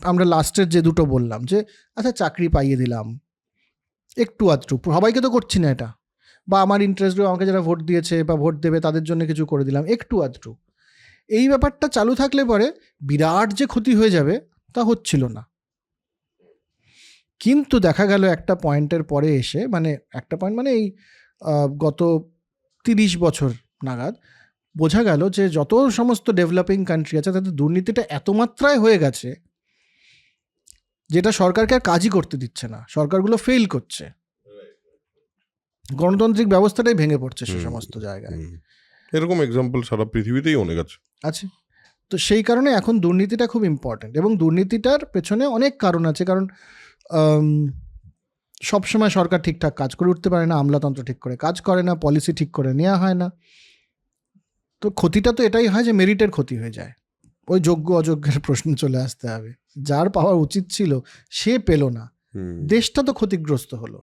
আমরা লাস্টের যে দুটো বললাম যে আচ্ছা চাকরি পাইয়ে দিলাম। একটু আধটু। সবাইকে তো করছি না এটা। বা আমার ইন্টারেস্ট আমাকে যারা ভোট দিয়েছে বা ভোট দেবে তাদের জন্য কিছু করে দিলাম, একটু আধটু। এই ব্যাপারটা চালু থাকলে পরে বিরাট যে ক্ষতি হয়ে যাবে তা হচ্ছিল না। কিন্তু দেখা গেল একটা পয়েন্টের পরে এসে মানে একটা পয়েন্ট মানে এই গত তিরিশ বছর নাগাদ বোঝা গেল যে যত সমস্ত ডেভেলপিং কান্ট্রি আছে, তাদের দুর্নীতিটা এত মাত্রায় হয়ে গেছে যেটা সরকারকে আর কাজই করতে দিচ্ছে না। সরকারগুলো ফেল করছে। গণতান্ত্রিক ব্যবস্থাটাই ভেঙে পড়ছে সে সমস্ত জায়গায়। এরকম এক্সাম্পল সারা পৃথিবীতেই অনেক আছে। আছে। তো সেই কারণে এখন দুর্নীতিটা খুব ইম্পর্ট্যান্ট এবং দুর্নীতিটার পেছনে অনেক কারণ আছে। কারণ সবসময় সরকার ঠিকঠাক কাজ করে উঠতে পারে না আমলাতন্ত্র ঠিক করে কাজ করে না পলিসি ঠিক করে নেওয়া হয় না। তো ক্ষতিটা তো এটাই হয় যে মেরিটের ক্ষতি হয়ে যায়। ওই যোগ্য অযোগ্যের প্রশ্ন চলে আসতে হবে। যার পাওয়া উচিত ছিল সে পেল না। দেশটা তো ক্ষতিগ্রস্ত হলো।